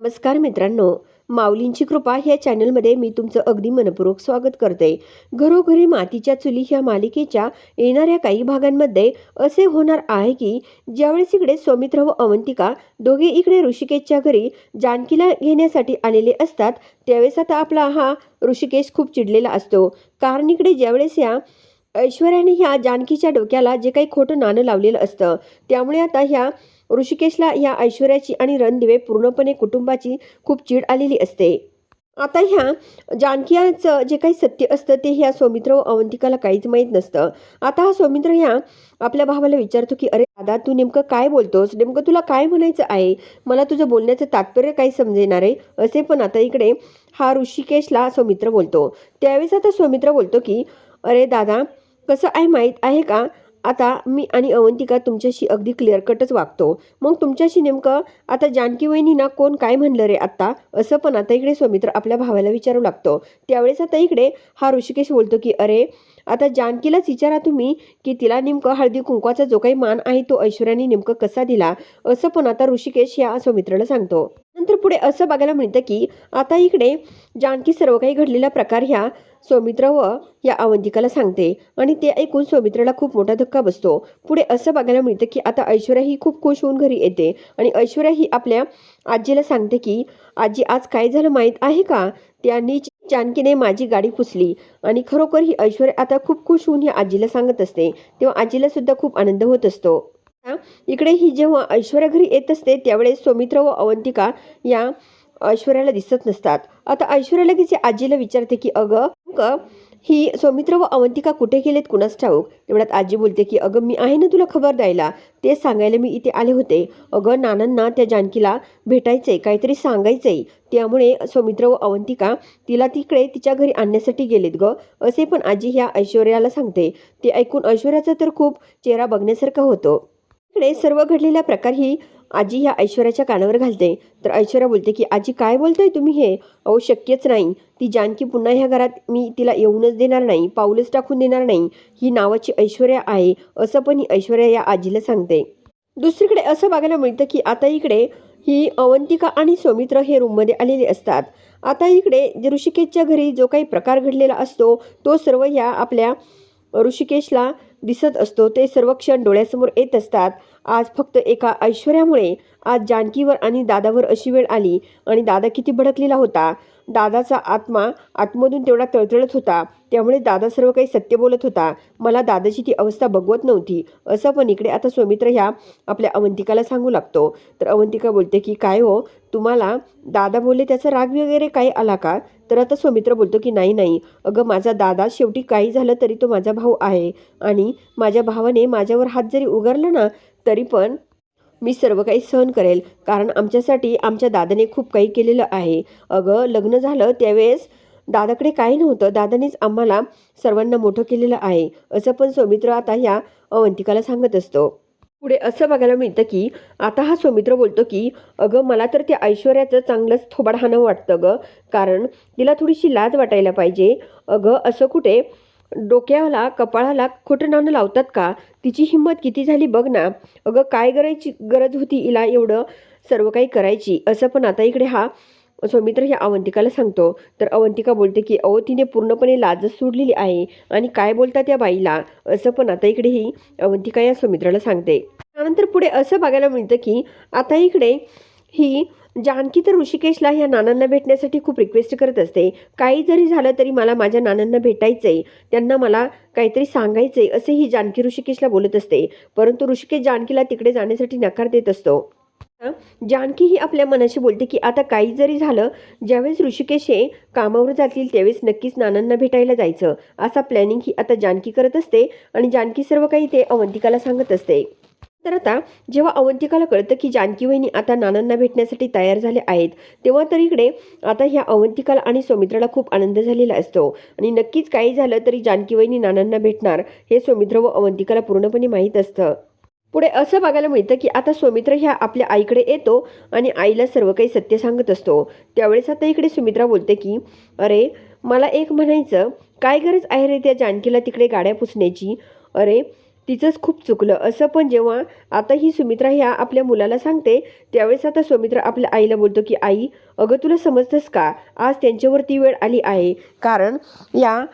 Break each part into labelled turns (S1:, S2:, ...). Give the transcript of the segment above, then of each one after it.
S1: नमस्कार मित्रांनो माऊलींची कृपा ह्या चॅनलमध्ये मी तुमचं अगदी मनपूर्वक स्वागत करते. घरोघरी मातीच्या चुली ह्या मालिकेच्या येणाऱ्या काही भागांमध्ये असे होणार आहे की ज्यावेळेस इकडे सौमित्र व अवंतिका दोघे इकडे ऋषिकेशच्या घरी जानकीला घेण्यासाठी आलेले असतात त्यावेळेस आता आपला हा ऋषिकेश खूप चिडलेला असतो. कारण इकडे ज्यावेळेस या ऐश्वर्याने ह्या जानकीच्या डोक्याला जे काही खोटं नाणं लावलेलं असतं त्यामुळे आता ह्या ऋषिकेशला या ऐश्वर्याची आणि रणदिवे पूर्णपणे कुटुंबाची खूप चीड आलेली असते. आता ह्या जानकियाचं जे काही सत्य असतं ते ह्या सौमित्र व अवंतिकाला काहीच माहीत नसतं. आता हा सौमित्र ह्या आपल्या भावाला विचारतो की अरे दादा तू नेमकं काय बोलतोस? नेमकं तुला काय म्हणायचं आहे? मला तुझं बोलण्याचं तात्पर्य काही समजेणार आहे असे पण आता इकडे हा ऋषिकेशला सौमित्र बोलतो. त्यावेळेस आता सौमित्र बोलतो की अरे दादा कसं आहे? माहीत आहे का? आता मी आणि अवंतिका तुमच्याशी अगदी क्लिअर कटच वागतो. मग तुमच्याशी नेमकं आता जानकी वहिनीना कोण काय म्हणलं रे आत्ता? असं पण आता इकडे सौमित्र आपल्या भावाला विचारू लागतो. त्यावेळेस आता इकडे हा ऋषिकेश बोलतो की अरे आता जानकीलाच विचारा तुम्ही की तिला नेमकं हळदी कुंकवाचा जो काही मान आहे तो ऐश्वर्याने नेमकं कसा दिला? असं पण आता ऋषिकेश या सौमित्राला सांगतो. नंतर पुढे असं बघायला मिळतं की आता इकडे जानकी सर्व काही घडलेला प्रकार ह्या सौमित्र व या अवंतिकाला सांगते. आणि ते ऐकून सौमित्राला खूप मोठा धक्का बसतो. पुढे असं बघायला मिळतं की आता ऐश्वर्या ही खूप खुश होऊन घरी येते. आणि ऐश्वर्या ही आपल्या आजीला सांगते की आजी आज काय झालं माहीत आहे का? त्यांनी जानकीने माझी गाडी पुसली. आणि खरोखर ही ऐश्वर्या आता खूप खुश होऊन ही आजीला सांगत असते. तेव्हा आजीला सुद्धा खूप आनंद होत असतो. इकडे ही जेव्हा ऐश्वर्या घरी येत असते त्यावेळेस सौमित्र व अवंतिका या ऐश्वर्याला दिसत नसतात. आता ऐश्वर्या लगेच आजीला विचारते की अगं नेमकं ही सौमित्र व अवंतिका कुठे गेलेत कुणास ठाऊक? तेवढ्यात आजी बोलते की अगं मी आहे ना तुला खबर द्यायला. ते सांगायला मी इथे आले होते. अगं नानांना त्या जानकीला भेटायचंय काहीतरी सांगायचंय. त्यामुळे सौमित्र व अवंतिका तिला तिकडे तिच्या घरी आणण्यासाठी गेलेत ग. असे पण आजी ह्या ऐश्वर्याला सांगते. ते ऐकून ऐश्वर्याचा तर खूप चेहरा बघण्यासारखा होतो. इकडे सर्व घडलेला प्रकार ही आजी ह्या ऐश्वर्याच्या कानावर घालते. तर ऐश्वर्या बोलते की आजी काय बोलताय तुम्ही हे? अहो शक्यच नाही. ती जानकी पुन्हा ह्या घरात मी तिला येऊनच देणार नाही पाऊलच टाकून देणार नाही. ही नावाची ऐश्वर्या आहे असं पण ही ऐश्वर्या या आजीला सांगते. दुसरीकडे असं बघायला मिळतं की आता इकडे ही अवंतिका आणि सौमित्र हे रूममध्ये आलेले असतात. आता इकडे जे ऋषिकेशच्या घरी जो काही प्रकार घडलेला असतो तो सर्व ह्या आपल्या ऋषिकेशला दिसत असतो ते सर्व क्षण डोळ्यासमोर येत असतात. आज फक्त एका ऐश्वर्यामुळे. आज जानकीवर आणि दादावर अशी वेळ आली आणि दादा किती भडकलेला होता. दादाचा आत्मा आतमधून तेवढा तळतळत होता. त्यामुळे दादा सर्व काही सत्य बोलत होता. मला दादाची ती अवस्था बघवत नव्हती. असं पण इकडे आता सौमित्र ह्या आपल्या अवंतिकाला सांगू लागतो. तर अवंतिका बोलते की काय हो? तुम्हाला दादा बोलले त्याचा राग वगैरे काही आला का? तर आता सौमित्र बोलतो की नाही नाही. अगं माझा दादा शेवटी काही झालं तरी तो माझा भाऊ आहे आणि माझ्या भावाने माझ्यावर हात जरी उगारला ना तरी पण मी सर्व काही सहन करेल. कारण आमच्यासाठी आमच्या दादाने खूप काही केलेलं आहे. अगं लग्न झालं त्यावेळेस दादाकडे काही नव्हतं. दादानेच आम्हाला सर्वांना मोठं केलेलं आहे. असं पण सौमित्र आता ह्या अवंतिकाला सांगत असतो. पुढे असं बघायला मिळतं की आता हा सौमित्र बोलतो की अगं मला तर त्या ऐश्वर्याचं चांगलंच थोबाडहाणं वाटतं गं कारण तिला थोडीशी लाज वाटायला पाहिजे. अगं असं कुठे? डोक्याला कपाळाला खोटं नाणं लावतात का? तिची हिंमत किती झाली बघ ना. अगं काय करायची गरज होती हिला एवढं? सर्व काही करायची. असं पण आता इकडे हा सौमित्र ह्या अवंतिकाला सांगतो. तर अवंतिका बोलते की अहो तिने पूर्णपणे लाजच सोडलेली आहे आणि काय बोलता त्या बाईला? असं पण आता इकडे ही अवंतिका या सौमित्राला सांगते. त्यानंतर पुढे असं बघायला मिळतं की आता इकडे ही जानकी तर ऋषिकेशला ह्या नानांना भेटण्यासाठी खूप रिक्वेस्ट करत असते. काही जरी झालं तरी मला माझ्या नानांना भेटायचंय. त्यांना मला काहीतरी सांगायचंय असे ही जानकी ऋषिकेशला बोलत असते. परंतु ऋषिकेश जानकीला तिकडे जाण्यासाठी नकार देत असतो. जानकी ही आपल्या मनाशी बोलते की आता काही जरी झालं ज्यावेळेस ऋषिकेश हे कामावर जातील त्यावेळेस नक्कीच नानांना भेटायला जायचं. असा प्लॅनिंग ही आता जानकी करत असते आणि जानकी सर्व काही ते अवंतिकाला सांगत असते. तर आता जेव्हा अवंतिकाला कळतं की जानकी वहिनी आता नानांना भेटण्यासाठी तयार झाले आहेत तेव्हा तर इकडे आता ह्या अवंतिकाला आणि सौमित्राला खूप आनंद झालेला असतो. आणि नक्कीच काही झालं तरी जानकी वहिनी नानांना भेटणार हे सौमित्र व अवंतिकाला पूर्णपणे माहीत असतं. पुढे असं बघायला मिळतं की आता सौमित्र ह्या आपल्या आईकडे येतो आणि आईला सर्व काही सत्य सांगत असतो. त्यावेळेस आता इकडे सुमित्रा बोलते की अरे मला एक म्हणायचं काय गरज आहे रे त्या जानकीला तिकडे गाड्या पुसण्याची? अरे तिचंच खूप चुकलं. असं पण जेव्हा आता ही सुमित्रा ह्या आपल्या मुलाला सांगते त्यावेळेस आता सुमित्रा आपल्या आईला बोलतो की आई अगं तुला समजतंस का? आज त्यांच्यावरती वेळ आली आहे. कारण या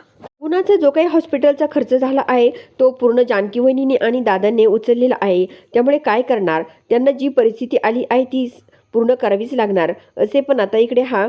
S1: पुण्याचा जो काही हॉस्पिटलचा खर्च झाला आहे तो पूर्ण जानकी वहिनीने आणि दादांनी उचललेला आहे. त्यामुळे काय करणार? त्यांना जी परिस्थिती आली आहे ती पूर्ण करावीच लागणार. असे पण आता इकडे हा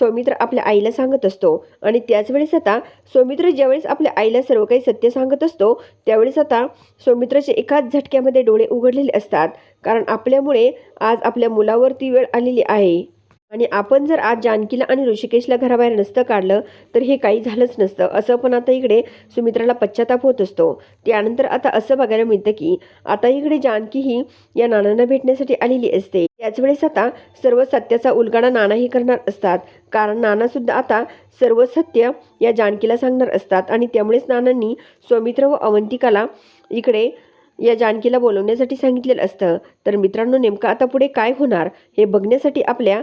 S1: सौमित्र आपल्या आईला सांगत असतो. आणि त्याच वेळेस आता सौमित्र ज्यावेळेस आपल्या आईला सर्व काही सत्य सांगत असतो त्यावेळेस आता सौमित्राचे एकाच झटक्यामध्ये डोळे उघडलेले असतात. कारण आपल्यामुळे आज आपल्या मुलावरती वेळ आलेली आहे. आणि आपण जर आज जानकीला आणि ऋषिकेशला घराबाहेर नसतं काढलं तर हे काही झालंच नसतं. असं पण आता इकडे सुमित्राला पश्चाताप होत असतो. त्यानंतर आता असं बघायला मिळतं की आता इकडे जानकी ही या नानांना भेटण्यासाठी आलेली असते. त्याच वेळेस आता सर्व सत्याचा उलगाडा नानाही करणार असतात. कारण नानासुद्धा आता सर्व सत्य या जानकीला सांगणार असतात आणि त्यामुळेच नानांनी सौमित्र व अवंतिकाला इकडे या जानकीला बोलवण्यासाठी सांगितलेलं असतं. तर मित्रांनो नेमकं आता पुढे काय होणार हे बघण्यासाठी आपल्या